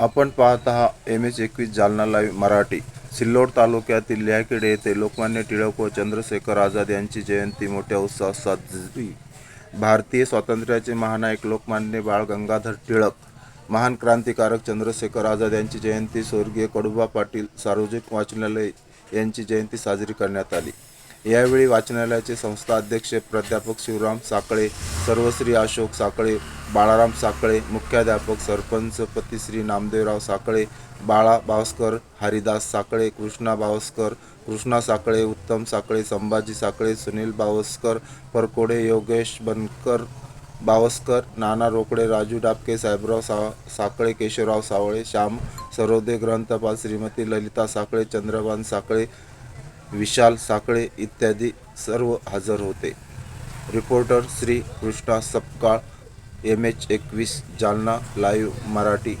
आपण पाहत आहात एम एच एकवीस जालना लाईव्ह मराठी. सिल्लोड तालुक्यातील लिहाखेडे येथे लोकमान्य टिळक व चंद्रशेखर आझाद यांची जयंती मोठ्या उत्साहात साजरी. भारतीय स्वातंत्र्याचे महानायक लोकमान्य बाळ गंगाधर टिळक महान क्रांतिकारक चंद्रशेखर आझाद यांची जयंती स्वर्गीय कडुबा पाटील सार्वजनिक वाचनालय यांची जयंती साजरी करण्यात आली. यावेळी वाचनालयाचे संस्था अध्यक्ष प्राध्यापक शिवराम साकळे सर्वश्री अशोक साकळे बाळाराम साकळे मुख्याध्यापक सरपंच पतिश्री नामदेवराव साकळे बाळा भावस्कर हरिदास साकळे कृष्णा बावस्कर कृष्णा साकळे उत्तम साकळे संभाजी साकळे सुनील बावस्कर परकोडे योगेश बनकर बावस्कर नाना रोकडे राजू डाबके साहेबराव सा साकळे केशवराव सावळे श्याम सरोदे ग्रंथपाल श्रीमती ललिता साकळे चंद्रभान साकळे विशाल साकळे इत्यादी सर्व हजर होते. Reporter Shri Krishna Sapkal M H एकवीस जालना लाईव्ह मराठी.